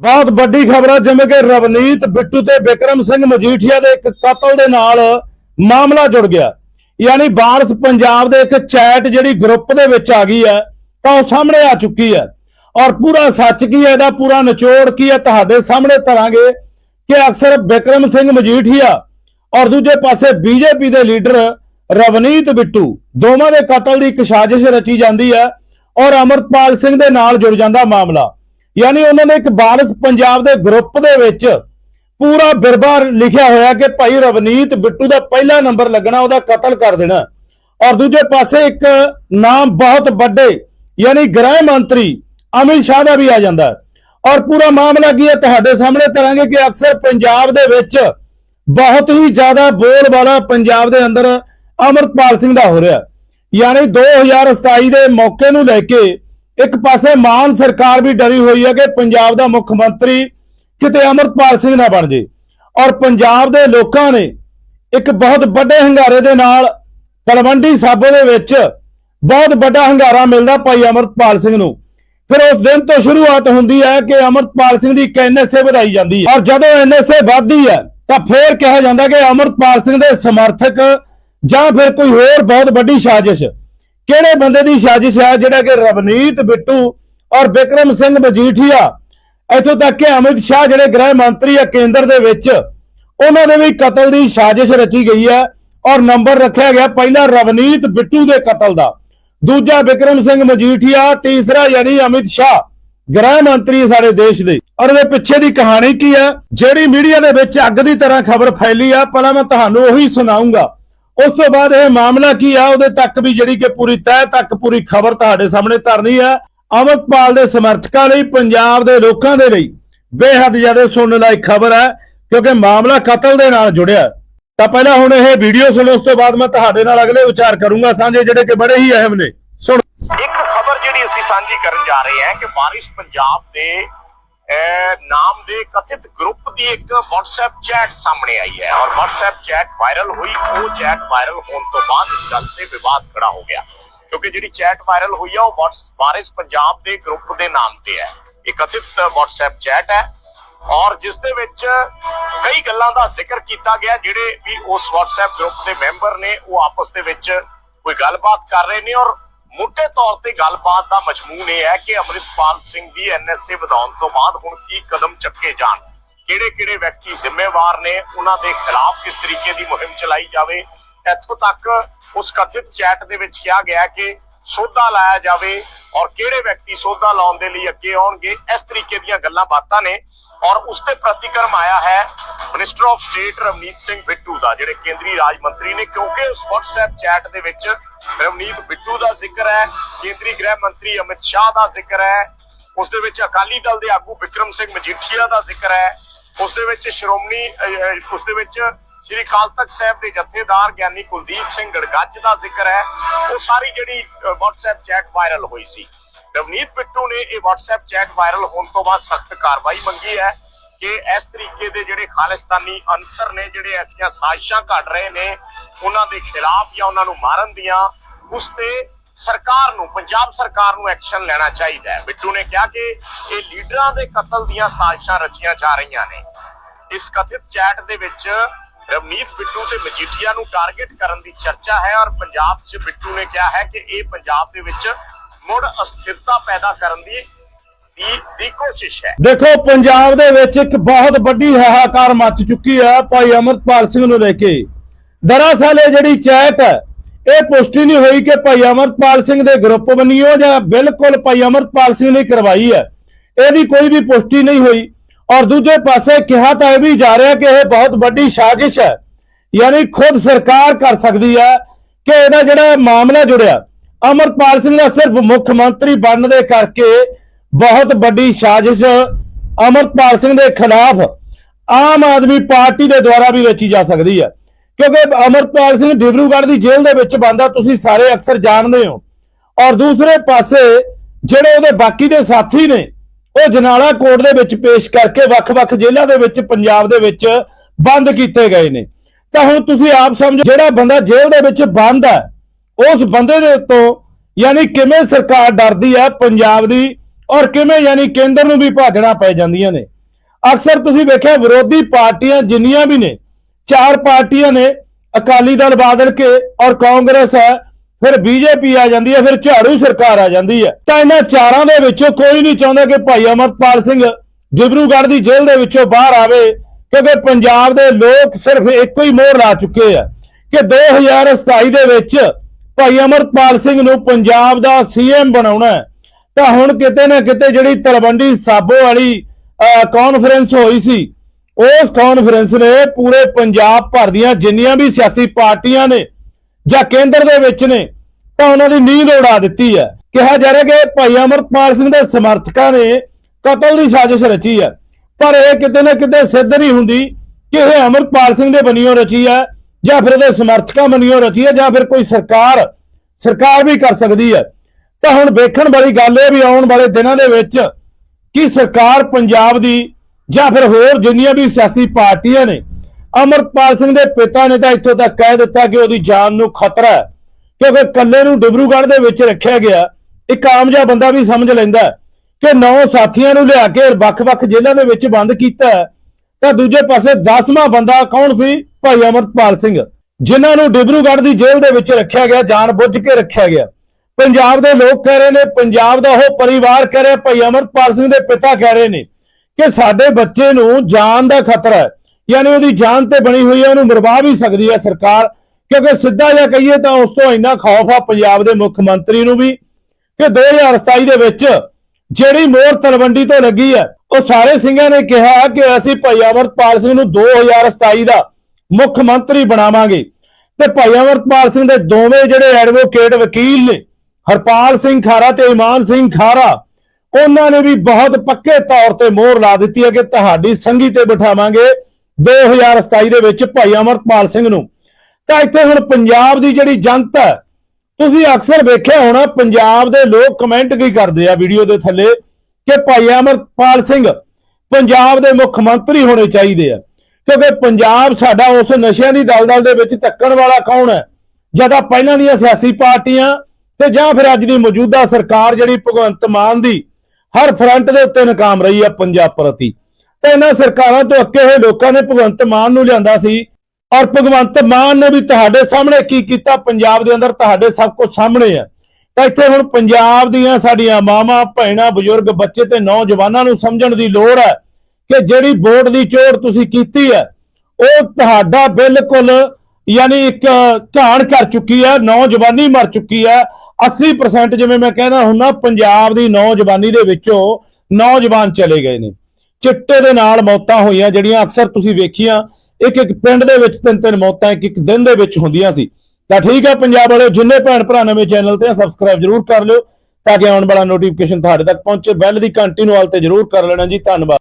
ਬਹੁਤ ਵੱਡੀ ਖਬਰ ਹੈ ਜਿਵੇਂ ਕਿ ਰਵਨੀਤ, ਬਿੱਟੂ ਤੇ ਵਿਕਰਮ ਸਿੰਘ ਮਜੀਠੀਆ ਦੇ ਇੱਕ ਕਤਲ ਦੇ ਨਾਲ ਮਾਮਲਾ ਜੁੜ ਗਿਆ। ਯਾਨੀ ਬਾਰਸ ਪੰਜਾਬ ਦੇ ਇੱਕ ਚੈਟ ਜਿਹੜੀ ਗਰੁੱਪ ਦੇ ਵਿੱਚ ਆ ਗਈ ਹੈ, ਤਾਂ ਉਹ ਸਾਹਮਣੇ ਆ ਚੁੱਕੀ ਹੈ। ਔਰ ਪੂਰਾ ਸੱਚ ਕੀ ਹੈ, ਇਹਦਾ ਪੂਰਾ ਨਿਚੋੜ ਕੀ ਹੈ, ਤੁਹਾਡੇ ਸਾਹਮਣੇ ਧਰਾਂਗੇ ਕਿ ਅਕਸਰ ਵਿਕਰਮ ਸਿੰਘ ਮਜੀਠੀਆ ਔਰ ਦੂਜੇ ਪਾਸੇ ਬੀਜੇਪੀ ਦੇ ਲੀਡਰ ਰਵਨੀਤ, ਬਿੱਟੂ, ਦੋਵਾਂ ਦੇ ਕਤਲ ਦੀ ਇੱਕ ਸਾਜ਼ਿਸ਼ ਰਚੀ ਜਾਂਦੀ ਹੈ ਔਰ ਅਮਰਪਾਲ ਸਿੰਘ ਦੇ ਨਾਲ ਜੁੜ ਜਾਂਦਾ ਮਾਮਲਾ। ਯਾਨੀ ਉਹਨਾਂ ਨੇ ਇੱਕ ਵਾਰਸ ਪੰਜਾਬ ਦੇ ਗਰੁੱਪ ਦੇ ਵਿੱਚ ਪੂਰਾ ਬਿਰਬਾ ਲਿਖਿਆ ਹੋਇਆ ਕਿ ਭਾਈ ਰਵਨੀਤ ਬਿੱਟੂ ਦਾ ਪਹਿਲਾ ਨੰਬਰ ਲੱਗਣਾ, ਉਹਦਾ ਕਤਲ ਕਰ ਦੇਣਾ। ਔਰ ਦੂਜੇ ਪਾਸੇ ਇੱਕ ਨਾਮ ਬਹੁਤ ਵੱਡੇ, ਯਾਨੀ ਗ੍ਰਹਿ ਮੰਤਰੀ ਅਮਿਤ ਸ਼ਾਹ ਦਾ ਵੀ ਆ ਜਾਂਦਾ ਔਰ ਪੂਰਾ ਮਾਮਲਾ ਕੀ ਹੈ? ਤੁਹਾਡੇ ਸਾਹਮਣੇ ਤਰਾਂਗੇ ਕਿ ਅਕਸਰ ਪੰਜਾਬ ਦੇ ਵਿੱਚ ਬਹੁਤ ਹੀ ਜ਼ਿਆਦਾ ਬੋਲ ਵਾਲਾ ਪੰਜਾਬ ਦੇ ਅੰਦਰ ਅਮਰਪਾਲ ਸਿੰਘ ਦਾ ਹੋ ਰਿਹਾ ਯਾਨੀ 2027 ਦੇ ਮੌਕੇ ਨੂੰ ਲੈ ਕੇ ਇੱਕ ਪਾਸੇ ਮਾਨ ਸਰਕਾਰ ਵੀ ਡਰੀ ਹੋਈ ਹੈ ਕਿ ਪੰਜਾਬ ਦਾ ਮੁੱਖ ਮੰਤਰੀ ਕਿਤੇ ਅਮਰਪਾਲ ਸਿੰਘ ਨਾ ਬਣ ਜੇ। ਔਰ ਪੰਜਾਬ ਦੇ ਲੋਕਾਂ ਨੇ ਇੱਕ ਬਹੁਤ ਵੱਡੇ ਹੰਗਾਰੇ ਦੇ ਨਾਲ ਤਲਵੰਡੀ ਸਾਬੋ ਦੇ ਵਿੱਚ ਬਹੁਤ ਵੱਡਾ ਹੰਗਾਰਾ ਮਿਲਦਾ ਭਾਈ ਅਮਰਪਾਲ ਸਿੰਘ ਨੂੰ। ਫਿਰ ਉਸ ਦਿਨ ਤੋਂ ਸ਼ੁਰੂਆਤ ਹੁੰਦੀ ਹੈ ਕਿ ਅਮਰਪਾਲ ਸਿੰਘ ਦੀ ਐਨਐਸਏ ਵਧਾਈ ਜਾਂਦੀ ਹੈ। ਔਰ ਜਦੋਂ ਐਨਐਸਏ ਵੱਧਦੀ ਹੈ, ਤਾਂ ਫਿਰ ਕਿਹਾ ਜਾਂਦਾ ਕਿ ਅਮਰਪਾਲ ਸਿੰਘ ਦੇ ਸਮਰਥਕ ਜਾਂ ਫਿਰ ਕੋਈ ਹੋਰ ਬਹੁਤ ਵੱਡੀ ਸਾਜ਼ਿਸ਼ ਕਿਹੜੇ ਬੰਦੇ ਦੀ ਸਾਜ਼ਿਸ਼ ਹੈ ਜਿਹੜਾ ਕਿ ਰਵਨੀਤ ਬਿੱਟੂ ਔਰ ਵਿਕਰਮ ਸਿੰਘ ਮਜੀਠੀਆ? ਇੱਥੋਂ ਤੱਕ ਕਿ ਅਮਿਤ ਸ਼ਾਹ ਜਿਹੜੇ ਗ੍ਰਹਿ ਮੰਤਰੀ ਆ ਕੇਂਦਰ ਦੇ ਵਿੱਚ, ਉਹਨਾਂ ਦੇ ਵੀ ਕਤਲ ਦੀ ਸਾਜ਼ਿਸ਼ ਰਚੀ ਗਈ ਹੈ ਔਰ ਨੰਬਰ ਰੱਖਿਆ ਗਿਆ ਪਹਿਲਾ ਰਵਨੀਤ ਬਿੱਟੂ ਦੇ ਕਤਲ ਦਾ। ਦੂਜਾ ਵਿਕਰਮ ਸਿੰਘ ਮਜੀਠੀਆ, ਤੀਸਰਾ ਯਾਨੀ ਅਮਿਤ ਸ਼ਾਹ, ਗ੍ਰਹਿ ਮੰਤਰੀ ਸਾਡੇ ਦੇਸ਼ ਦੇ। ਔਰ ਇਹਦੇ ਪਿੱਛੇ ਦੀ ਕਹਾਣੀ ਕੀ ਹੈ? ਜਿਹੜੀ ਮੀਡੀਆ ਦੇ ਵਿੱਚ ਅੱਗ ਦੀ ਤਰ੍ਹਾਂ ਖਬਰ ਫੈਲੀ ਆ ਪਹਿਲਾਂ ਮੈਂ ਤੁਹਾਨੂੰ ਉਹੀ ਸੁਣਾਉਂਗਾ ਉਸ ਤੋਂ ਬਾਅਦ ਇਹ ਮਾਮਲਾ ਕੀ ਆ? ਉਹਦੇ ਤੱਕ ਵੀ ਜਿਹੜੀ ਕਿ ਪੂਰੀ ਤਹਿ ਤੱਕ ਪੂਰੀ ਖਬਰ ਤੁਹਾਡੇ ਸਾਹਮਣੇ ਧਰਨੀ ਹੈ ਅਮਰਪਾਲ ਦੇ ਸਮਰਥਕਾਂ ਲਈ, ਪੰਜਾਬ ਦੇ ਲੋਕਾਂ ਦੇ ਲਈ ਬੇਹੱਦ ਜ਼ਿਆਦਾ ਸੁਣਨ ਲਾਇਕ ਖਬਰ ਹੈ, ਕਿਉਂਕਿ ਮਾਮਲਾ ਕਤਲ ਦੇ ਨਾਲ ਜੁੜਿਆ। ਤਾਂ ਪਹਿਲਾਂ ਹੁਣ ਇਹ ਵੀਡੀਓ ਸੁਣੋ, ਉਸ ਤੋਂ ਬਾਅਦ ਮੈਂ ਤੁਹਾਡੇ ਨਾਲ ਅਗਲੇ ਵਿਚਾਰ ਕਰੂੰਗਾ ਸਾਂਝੇ, ਜਿਹੜੇ ਕਿ ਬੜੇ ਹੀ ਅਹਿਮ ਨੇ। ਸੁਣ। ਇੱਕ ਖਬਰ ਜਿਹੜੀ ਅਸੀਂ ਸਾਂਝੀ ਕਰਨ ਜਾ ਰਹੇ ਹਾਂ ਕਿ ਬਾਰਿਸ਼ ਪੰਜਾਬ ਦੇ ਨਾਮ ਦੇ ਕਥਿਤ ਗਰੁੱਪ ਦੀ ਇੱਕ WhatsApp ਚੈਟ ਸਾਹਮਣੇ ਆਈ ਹੈ। ਔਰ WhatsApp ਚੈਟ ਵਾਇਰਲ ਹੋਈ, ਉਹ ਚੈਟ ਵਾਇਰਲ ਹੋਣ ਤੋਂ ਬਾਅਦ ਇਸ ਗੱਲ ਤੇ ਵਿਵਾਦ ਖੜਾ ਹੋ ਗਿਆ। ਕਿਉਂਕਿ ਜਿਹੜੀ ਚੈਟ ਵਾਇਰਲ ਹੋਈ ਹੈ ਉਹ WhatsApp ਪੰਜਾਬ ਦੇ ਗਰੁੱਪ ਦੇ ਨਾਮ ਤੇ ਹੈ। ਇਹ ਕਥਿਤ WhatsApp ਚੈਟ ਹੈ। ਔਰ ਜਿਸ ਦੇ ਵਿੱਚ ਕਈ ਗੱਲਾਂ ਦਾ ਜ਼ਿਕਰ ਕੀਤਾ ਗਿਆ, ਜਿਹੜੇ ਵੀ ਉਸ WhatsApp ਗਰੁੱਪ ਦੇ ਮੈਂਬਰ ਨੇ, ਉਹ ਆਪਸ ਦੇ ਵਿੱਚ ਕੋਈ ਗੱਲਬਾਤ ਕਰ ਰਹੇ ਨੇ ਔਰ ਮੋٹے ਤੌਰ ਤੇ ਗੱਲਬਾਤ ਦਾ ਮਜਮੂਨ ਇਹ ਹੈ ਕਿ ਅਮਰਿਤਪਾਲ ਸਿੰਘ ਦੀ ਐਨਐਸਏ ਵਧਾਉਣ ਤੋਂ ਬਾਅਦ ਹੁਣ ਕੀ ਕਦਮ ਚੱਕੇ ਜਾਣ? ਕਿਹੜੇ ਕਿਹੜੇ ਵਿਅਕਤੀ ਜ਼ਿੰਮੇਵਾਰ ਨੇ? ਉਹਨਾਂ ਦੇ ਖਿਲਾਫ ਕਿਸ ਤਰੀਕੇ ਦੀ ਮੁਹਿੰਮ ਚਲਾਈ ਜਾਵੇ? ਇੱਥੋਂ ਤੱਕ ਉਸ ਕਥਿਤ ਚੈਟ ਦੇ ਵਿੱਚ ਕਿਹਾ ਗਿਆ ਕਿ ਸੋਧਾ ਲਾਇਆ ਜਾਵੇ ਔਰ ਕਿਹੜੇ ਵਿਅਕਤੀ ਸੋਧਾ ਲਾਉਣ ਦੇ ਲਈ ਅੱਗੇ ਆਉਣਗੇ? ਇਸ ਤਰੀਕੇ ਦੀਆਂ ਗੱਲਾਂ ਬਾਤਾਂ ਨੇ ਔਰ ਉਸ ਤੇ ਪ੍ਰਤੀਕਰਮ ਆਇਆ ਹੈ minister of state Ravneet Singh Bittu ਦਾ ਜਿਹੜੇ ਕੇਂਦਰੀ ਰਾਜ ਮੰਤਰੀ ਨੇ ਕਿਉਂਕਿ ਉਸ WhatsApp ਚੈਟ ਦੇ ਵਿੱਚ ਰਵਨੀਤ ਬਿੱਟੂ ਦਾ ਜ਼ਿਕਰ ਹੈ ਕੇਂਦਰੀ ਗ੍ਰਹਿ ਮੰਤਰੀ ਅਮਿਤ ਸ਼ਾਹ ਦਾ ਜ਼ਿਕਰ ਹੈ ਉਸ ਦੇ ਵਿੱਚ ਅਕਾਲੀ ਦਲ ਦੇ ਆਗੂ ਵਿਕਰਮ ਸਿੰਘ ਮਜੀਠੀਆ ਦਾ ਜ਼ਿਕਰ ਹੈ ਉਸ ਦੇ ਵਿੱਚ ਸ਼੍ਰੋਮਣੀ ਅਹ, ਉਸ ਦੇ ਵਿੱਚ ਸ਼੍ਰੀ ਅਕਾਲ ਤਖਤ ਸਾਹਿਬ ਦੇ ਜਥੇਦਾਰ ਗਿਆਨੀ ਕੁਲਦੀਪ ਸਿੰਘ ਗੜਗੱਜ ਦਾ ਜ਼ਿਕਰ ਹੈ ਉਹ ਸਾਰੀ ਜਿਹੜੀ ਅਹ, WhatsApp ਚੈਟ ਵਾਇਰਲ ਹੋਈ ਸੀ। ਰਵਨੀਤ ਬਿੱਟੂ ਨੇ ਇਹ WhatsApp ਚੈਟ ਵਾਇਰਲ ਹੋਣ ਤੋਂ ਬਾਅਦ ਸਖਤ ਕਾਰਵਾਈ ਮੰਗੀ ਹੈ ਕਿ ਇਸ ਤਰੀਕੇ ਦੇ ਜਿਹੜੇ ਖਾਲਿਸਤਾਨੀ ਅਨਸਰ ਨੇ, ਜਿਹੜੇ ਐਸੀਆਂ ਸਾਜ਼ਿਸ਼ਾਂ ਘੜ ਰਹੇ ਨੇ, ਉਹਨਾਂ ਦੇ ਖਿਲਾਫ ਜਾਂ ਉਹਨਾਂ ਨੂੰ ਮਾਰਨ ਦੀਆਂ, ਉਸ ਤੇ ਸਰਕਾਰ ਨੂੰ, ਪੰਜਾਬ ਸਰਕਾਰ ਨੂੰ ਐਕਸ਼ਨ ਲੈਣਾ ਚਾਹੀਦਾ ਹੈ। ਬਿੱਟੂ ਨੇ ਕਿਹਾ ਕਿ ਇਹ ਲੀਡਰਾਂ ਦੇ ਕਤਲ ਦੀਆਂ ਸਾਜ਼ਿਸ਼ਾਂ ਰਚੀਆਂ ਜਾ ਰਹੀਆਂ ਨੇ। ਇਸ ਕਥਿਤ ਚੈਟ ਦੇ ਵਿੱਚ ਰਵਨੀਤ ਬਿੱਟੂ ਤੇ ਮਜੀਠੀਆ ਨੂੰ ਟਾਰਗੇਟ ਕਰਨ ਦੀ ਚਰਚਾ ਹੈ ਔਰ ਪੰਜਾਬ 'ਚ ਬਿੱਟੂ ਨੇ ਕਿਹਾ ਹੈ ਕਿ ਇਹ ਪੰਜਾਬ ਦੇ ਵਿੱਚ ਮੁੜ ਅਸਥਿਰਤਾ ਪੈਦਾ ਕਰਨ ਦੀ ਦੀ ਕੋਸ਼ਿਸ਼ ਹੈ। ਦੇਖੋ, ਪੰਜਾਬ ਦੇ ਵਿੱਚ ਇੱਕ ਬਹੁਤ ਵੱਡੀ ਹਾਹਾਕਾਰ ਮਚ ਚੁੱਕੀ ਹੈ ਭਾਈ ਅਮਰਪਾਲ ਸਿੰਘ ਨੂੰ ਲੈ ਕੇ। ਦਰਅਸਲ ਇਹ ਜਿਹੜੀ ਚੈਟ ਹੈ, ਇਹ ਪੁਸ਼ਟੀ ਨਹੀਂ ਹੋਈ ਕਿ ਭਾਈ ਅਮਰਪਾਲ ਸਿੰਘ ਦੇ ਗਰੁੱਪ ਬਣੀਓ ਜਾਂ ਬਿਲਕੁਲ ਭਾਈ ਅਮਰਪਾਲ ਸਿੰਘ ਨੇ ਕਰਵਾਈ ਹੈ। ਇਹਦੀ ਕੋਈ ਵੀ ਪੁਸ਼ਟੀ ਨਹੀਂ ਹੋਈ। ਔਰ ਦੂਜੇ ਪਾਸੇ ਕਿਹਾ ਤਾਂ ਇਹ ਵੀ ਜਾ ਰਿਹਾ ਕਿ ਇਹ ਬਹੁਤ ਵੱਡੀ ਸਾਜ਼ਿਸ਼ ਹੈ। ਯਾਨੀ ਖੁਦ ਸਰਕਾਰ ਕਰ ਸਕਦੀ ਹੈ ਕਿ ਇਹਦਾ ਜਿਹੜਾ ਮਾਮਲਾ ਜੁੜਿਆ ਅਮਰਪਾਲ ਸਿੰਘ ਦਾ ਸਿਰਫ ਮੁੱਖ ਮੰਤਰੀ ਬਣਨ ਦੇ ਕਰਕੇ ਬਹੁਤ ਵੱਡੀ ਸਾਜ਼ਿਸ਼ ਅਮਰਪਾਲ ਸਿੰਘ ਦੇ ਖਿਲਾਫ ਆਮ ਆਦਮੀ ਪਾਰਟੀ ਦੇ ਦੁਆਰਾ ਵੀ ਰਚੀ ਜਾ ਸਕਦੀ ਹੈ। ਕਿਉਂਕਿ ਅਮਰਪਾਲ ਸਿੰਘ ਡਿਬਰੂਗੜ੍ਹ ਦੀ ਜੇਲ੍ਹ ਦੇ ਵਿੱਚ ਬੰਦਾ ਤੁਸੀਂ ਸਾਰੇ ਅਕਸਰ ਜਾਣਦੇ ਹੋ। ਔਰ ਦੂਸਰੇ ਪਾਸੇ ਜਿਹੜੇ ਉਹਦੇ ਬਾਕੀ ਦੇ ਸਾਥੀ ਨੇ, ਉਹ ਜਨਾਲਾ ਕੋਰਟ ਦੇ ਵਿੱਚ ਪੇਸ਼ ਕਰਕੇ ਵੱਖ-ਵੱਖ ਜੇਲ੍ਹਾਂ ਦੇ ਵਿੱਚ ਪੰਜਾਬ ਦੇ ਵਿੱਚ ਬੰਦ ਕੀਤੇ ਗਏ ਨੇ। ਤਾਂ ਹੁਣ ਤੁਸੀਂ ਆਪ ਸਮਝੋ, ਜਿਹੜਾ ਬੰਦਾ ਜੇਲ੍ਹ ਦੇ ਵਿੱਚ ਬੰਦ ਹੈ ਉਸ ਬੰਦੇ ਦੇ ਉੱਤੋਂ ਯਾਨੀ ਕਿਵੇਂ ਸਰਕਾਰ ਡਰਦੀ ਹੈ ਪੰਜਾਬ ਦੀ ਔਰ ਕਿਵੇਂ ਯਾਨੀ ਕੇਂਦਰ ਨੂੰ ਵੀ ਭਾਜਣਾ ਪੈ ਜਾਂਦੀਆਂ ਨੇ। ਅਕਸਰ ਤੁਸੀਂ ਵੇਖਿਆ ਵਿਰੋਧੀ ਪਾਰਟੀਆਂ ਜਿੰਨੀਆਂ ਵੀ ਨੇ, ਚਾਰ ਪਾਰਟੀਆਂ ਨੇ, ਅਕਾਲੀ ਦਲ ਬਾਦਲ ਕੇ ਔਰ ਕਾਂਗਰਸ ਹੈ, ਫਿਰ ਬੀਜੇਪੀ ਆ ਜਾਂਦੀ ਹੈ, ਫਿਰ ਝਾੜੂ ਸਰਕਾਰ ਆ ਜਾਂਦੀ ਹੈ। ਤਾਂ ਇਹਨਾਂ ਚਾਰਾਂ ਦੇ ਵਿੱਚੋਂ ਕੋਈ ਨਹੀਂ ਚਾਹੁੰਦਾ ਕਿ ਭਾਈ ਅਮਰਪਾਲ ਸਿੰਘ ਡਿਬਰੂਗੜ੍ਹ ਦੀ ਜੇਲ੍ਹ ਦੇ ਵਿੱਚੋਂ ਬਾਹਰ ਆਵੇ, ਕਿਉਂਕਿ ਪੰਜਾਬ ਦੇ ਲੋਕ ਸਿਰਫ ਇੱਕੋ ਹੀ ਮੋਹਰ ਲਾ ਚੁੱਕੇ ਆ ਕਿ 2027 ਦੇ ਵਿੱਚ ਭਾਈ ਅਮਰਪਾਲ ਸਿੰਘ ਨੂੰ ਪੰਜਾਬ ਦਾ ਸੀਐਮ ਬਣਾਉਣਾ ਤਾਂ ਹੁਣ ਕਿਤੇ ਨਾ ਕਿਤੇ ਜਿਹੜੀ ਤਲਵੰਡੀ ਸਾਬੋ ਵਾਲੀ ਕਾਨਫਰੰਸ ਹੋਈ ਸੀ, ਉਸ ਕਾਨਫਰੰਸ ਨੇ ਪੂਰੇ ਪੰਜਾਬ ਭਰ ਦੀਆਂ ਜਿੰਨੀਆਂ ਵੀ ਸਿਆਸੀ ਪਾਰਟੀਆਂ ਨੇ ਜਾਂ ਕੇਂਦਰ ਦੇ ਵਿੱਚ ਨੇ, ਤਾਂ ਉਹਨਾਂ ਦੀ ਨੀਂਦ ਉਡਾ ਦਿੱਤੀ ਹੈ। ਕਿਹਾ ਜਾ ਰਿਹਾ ਕਿ ਭਾਈ ਅਮਰਪਾਲ ਸਿੰਘ ਦੇ ਸਮਰਥਕਾਂ ਨੇ ਕਤਲ ਦੀ ਸਾਜ਼ਿਸ਼ ਰਚੀ ਹੈ। ਪਰ ਇਹ ਕਿਤੇ ਨਾ ਕਿਤੇ ਸਿੱਧ ਨਹੀਂ ਹੁੰਦੀ ਕਿ ਇਹ ਅਮਰਪਾਲ ਸਿੰਘ ਦੇ ਬਣੀਓ ਰਚੀ ਹੈ। ਜਾਂ ਫਿਰ ਇਹਦੇ ਸਮਰਥਕਾਂ ਬਣੀਓ ਰਚੀ ਹੈ ਜਾਂ ਫਿਰ ਕੋਈ ਸਰਕਾਰ ਸਰਕਾਰ ਵੀ ਕਰ ਸਕਦੀ ਹੈ। ਤਾਂ ਹੁਣ ਵੇਖਣ ਵਾਲੀ ਗੱਲ ਇਹ ਵੀ ਆਉਣ ਵਾਲੇ ਦਿਨਾਂ ਦੇ ਵਿੱਚ ਕਿ ਸਰਕਾਰ ਪੰਜਾਬ ਦੀ ਜਾਂ ਫਿਰ ਹੋਰ ਜਿੰਨੀਆਂ ਵੀ ਸਿਆਸੀ ਪਾਰਟੀਆਂ ਨੇ ਅਮਰਪਾਲ ਸਿੰਘ ਦੇ ਪਿਤਾ ਨੇ ਤਾਂ ਇੱਥੋਂ ਤੱਕ ਕਹਿ ਦਿੱਤਾ ਕਿ ਉਹਦੀ ਜਾਨ ਨੂੰ ਖਤਰਾ ਹੈ, ਕਿਉਂਕਿ ਕੱਲੇ ਨੂੰ ਡਿਬਰੂਗੜ੍ਹ ਦੇ ਵਿੱਚ ਰੱਖਿਆ ਗਿਆ, ਇੱਕ ਆਮ ਜਿਹਾ ਬੰਦਾ ਵੀ ਸਮਝ ਲੈਂਦਾ ਕਿ ਨੌ ਸਾਥੀਆਂ ਨੂੰ ਲਿਆ ਕੇ ਵੱਖ-ਵੱਖ ਜੇਲ੍ਹਾਂ ਦੇ ਵਿੱਚ ਬੰਦ ਕੀਤਾ ਤਾਂ ਦੂਜੇ ਪਾਸੇ 10ਵਾਂ ਬੰਦਾ ਕੌਣ ਸੀ? ਭਾਈ ਅਮਰਪਾਲ ਸਿੰਘ, ਜਿਨ੍ਹਾਂ ਨੂੰ ਡਿਬਰੂਗੜ੍ਹ ਦੀ ਜੇਲ੍ਹ ਦੇ ਵਿੱਚ ਰੱਖਿਆ ਗਿਆ, ਜਾਣ ਬੁੱਝ ਕੇ ਰੱਖਿਆ ਗਿਆ। ਪੰਜਾਬ ਦੇ ਲੋਕ ਕਹਿ ਰਹੇ ਨੇ, ਪੰਜਾਬ ਦਾ ਉਹ ਪਰਿਵਾਰ ਕਹਿ ਰਿਹਾ, ਭਾਈ ਅਮਰਪਾਲ ਸਿੰਘ ਦੇ ਪਿਤਾ ਕਹਿ ਰਹੇ ਨੇ, ਕਿ ਸਾਡੇ ਬੱਚੇ ਨੂੰ ਜਾਨ ਦਾ ਖਤਰਾ ਹੈ। ਯਾਨੀ ਉਹਦੀ ਜਾਨ ਤੇ ਬਣੀ ਹੋਈ ਹੈ, ਉਹਨੂੰ ਮਰਵਾ ਵੀ ਸਕਦੀ ਹੈ ਸਰਕਾਰ, ਕਿਉਂਕਿ ਸਿੱਧਾ ਜਿਹਾ ਕਹੀਏ ਤਾਂ ਉਸ ਤੋਂ ਇੰਨਾ ਖੌਫ ਆ ਪੰਜਾਬ ਦੇ ਮੁੱਖ ਮੰਤਰੀ ਨੂੰ ਵੀ, ਕਿ 2027 ਦੇ ਵਿੱਚ ਜਿਹੜੀ ਮੋਹਰ ਤਲਵੰਡੀ ਤੋਂ ਲੱਗੀ ਹੈ, ਉਹ ਸਾਰੇ ਸਿੰਘਾਂ ਨੇ ਕਿਹਾ ਕਿ ਅਸੀਂ ਭਾਈ ਅਮਰਪਾਲ ਸਿੰਘ ਨੂੰ 2027 ਦਾ ਮੁੱਖ ਮੰਤਰੀ ਬਣਾਵਾਂਗੇ। ਤੇ ਭਾਈ ਅਮਰਪਾਲ ਸਿੰਘ ਦੇ ਦੋਵੇਂ ਜਿਹੜੇ ਐਡਵੋਕੇਟ ਵਕੀਲ ਨੇ, ਹਰਪਾਲ ਸਿੰਘ ਖਾਰਾ ਤੇ ਇਮਾਨ ਸਿੰਘ ਖਾਰਾ, ਉਹਨਾਂ ਨੇ ਵੀ ਬਹੁਤ ਪੱਕੇ ਤੌਰ ਤੇ ਮੋਹਰ ਲਾ ਦਿੱਤੀ ਹੈ ਕਿ ਤੁਹਾਡੀ ਸੰਗੀ ਤੇ ਬਿਠਾਵਾਂਗੇ 2027 ਦੇ ਵਿੱਚ ਭਾਈ ਅਮਰਪਾਲ ਸਿੰਘ ਨੂੰ। ਤਾਂ ਇੱਥੇ ਹੁਣ ਪੰਜਾਬ ਦੀ ਜਿਹੜੀ ਜਨਤਾ ਤੁਸੀਂ ਅਕਸਰ ਵੇਖਿਆ ਹੋਣਾ, ਪੰਜਾਬ ਦੇ ਲੋਕ ਕਮੈਂਟ ਕੀ ਕਰਦੇ ਆ ਵੀਡੀਓ ਦੇ ਥੱਲੇ ਕਿ ਭਾਈ ਅਮਰਪਾਲ ਸਿੰਘ ਪੰਜਾਬ ਦੇ ਮੁੱਖ ਮੰਤਰੀ ਹੋਣੇ ਚਾਹੀਦੇ ਆ। ਕਿਉਂਕਿ ਪੰਜਾਬ ਸਾਡਾ ਉਸ ਨਸ਼ਿਆਂ ਦੀ ਦਲਦਲ ਦੇ ਵਿੱਚ ਧੱਕਣ ਵਾਲਾ ਕੌਣ ਹੈ? ਜਾਂ ਪਹਿਲਾਂ ਦੀਆਂ ਸਿਆਸੀ ਪਾਰਟੀਆਂ ਤੇ ਜਾਂ ਫਿਰ ਅੱਜ ਦੀ ਮੌਜੂਦਾ ਸਰਕਾਰ ਜਿਹੜੀ ਭਗਵੰਤ ਮਾਨ ਦੀ ਹਰ ਫਰੰਟ ਦੇ ਉੱਤੇ ਨਾਕਾਮ ਰਹੀ ਹੈ ਪੰਜਾਬ ਪ੍ਰਤੀ। ਤੇ ਇਹਨਾਂ ਸਰਕਾਰਾਂ ਤੋਂ ਅੱਕੇ ਹੋਏ ਲੋਕਾਂ ਨੇ ਭਗਵੰਤ ਮਾਨ ਨੂੰ ਲਿਆਂਦਾ ਸੀ। ਔਰ ਭਗਵੰਤ ਮਾਨ ਨੇ ਵੀ ਤੁਹਾਡੇ ਸਾਹਮਣੇ ਕੀ ਕੀਤਾ? ਪੰਜਾਬ ਦੇ ਅੰਦਰ ਤੁਹਾਡੇ ਸਭ ਕੁਝ ਸਾਹਮਣੇ ਆ ਤਾਂ ਇੱਥੇ ਹੁਣ ਪੰਜਾਬ ਦੀਆਂ ਸਾਡੀਆਂ ਮਾਵਾਂ, ਭੈਣਾਂ, ਬਜ਼ੁਰਗ, ਬੱਚੇ ਤੇ ਨੌਜਵਾਨਾਂ ਨੂੰ ਸਮਝਣ ਦੀ ਲੋੜ ਹੈ ਕਿ ਜਿਹੜੀ ਵੋਟ ਦੀ ਚੋਰ ਤੁਸੀਂ ਕੀਤੀ ਹੈ, ਉਹ ਤੁਹਾਡਾ ਬਿਲਕੁਲ ਯਾਨੀ ਇੱਕ ਘਾਣ ਕਰ ਚੁੱਕੀ ਹੈ, ਨੌਜਵਾਨੀ ਮਰ ਚੁੱਕੀ ਹੈ। 80% ਜਿਵੇਂ ਮੈਂ ਕਹਿੰਦਾ ਹੁੰਦਾ, ਪੰਜਾਬ ਦੀ ਨੌਜਵਾਨੀ ਦੇ ਵਿੱਚੋਂ ਨੌਜਵਾਨ ਚਲੇ ਗਏ ਨੇ। ਚਿੱਟੇ ਦੇ ਨਾਲ ਮੌਤਾਂ ਹੋਈਆਂ, ਜਿਹੜੀਆਂ ਅਕਸਰ ਤੁਸੀਂ ਵੇਖੀਆਂ ਇੱਕ ਇੱਕ ਪਿੰਡ ਦੇ ਵਿੱਚ ਤਿੰਨ ਤਿੰਨ ਮੌਤਾਂ, ਇੱਕ ਇੱਕ ਦਿਨ ਦੇ ਵਿੱਚ ਹੁੰਦੀਆਂ ਸੀ। ਤਾਂ ਠੀਕ ਹੈ ਪੰਜਾਬ ਵਾਲਿਓ, ਜਿੰਨੇ ਭੈਣ ਭਰਾ ਨਵੇਂ ਚੈਨਲ ਤੇ ਸਬਸਕ੍ਰਾਈਬ ਜਰੂਰ ਕਰ ਲਿਓ, ਤਾਂ ਕਿ ਆਉਣ ਵਾਲਾ ਨੋਟੀਫਿਕੇਸ਼ਨ ਤੁਹਾਡੇ ਤੱਕ ਪਹੁੰਚੇ। ਬੈਲ ਦੀ ਘੰਟੀ ਨੂੰ ਆਲ ਤੇ ਜਰੂਰ ਕਰ ਲੈਣਾ ਜੀ। ਧੰਨਵਾਦ।